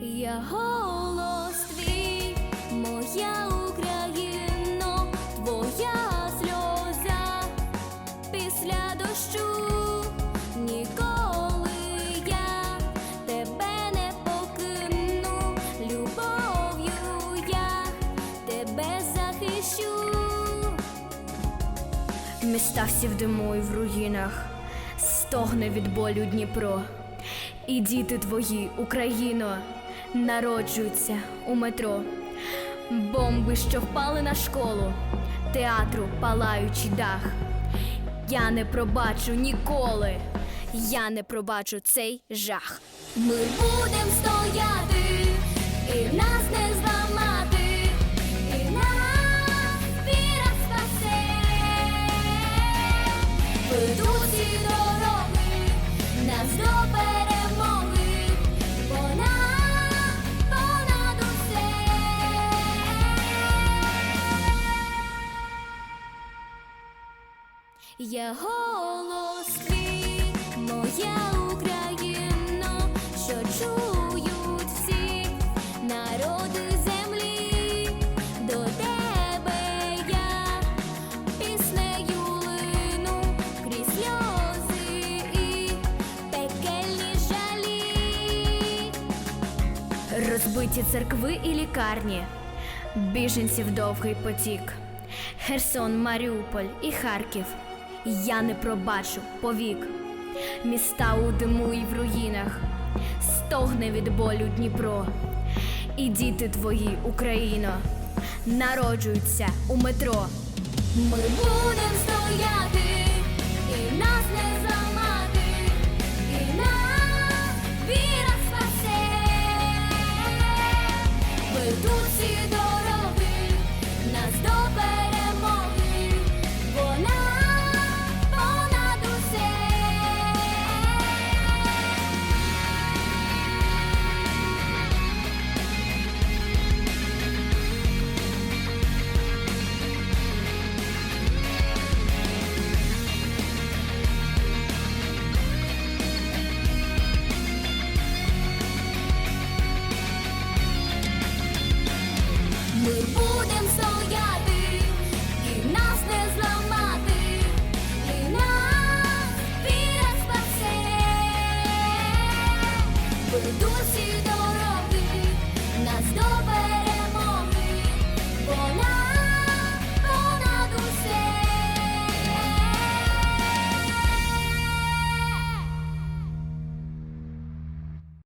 Я голос твій, моя Україно, твоя сльоза після дощу. Ніколи я тебе не покину, любов'ю я тебе захищу. Міста всі в диму і в руїнах, стогне від болю Дніпро. І діти твої, Україно, народжуються у метро. Бомби, що впали на школу, театру палаючий дах. Я не пробачу ніколи, я не пробачу цей жах. Ми будем стояти, і нас не Я голос твій, моя Україно, що чують всі народи землі, до тебе я піснею лину крізь сльози і пекельні жалі. Розбиті церкви і лікарні, біженців довгий потік, Херсон, Маріуполь і Харків. Я не пробачу повік. Міста у диму і в руїнах, стогне від болю Дніпро. І діти твої, Україно, народжуються у метро. Ми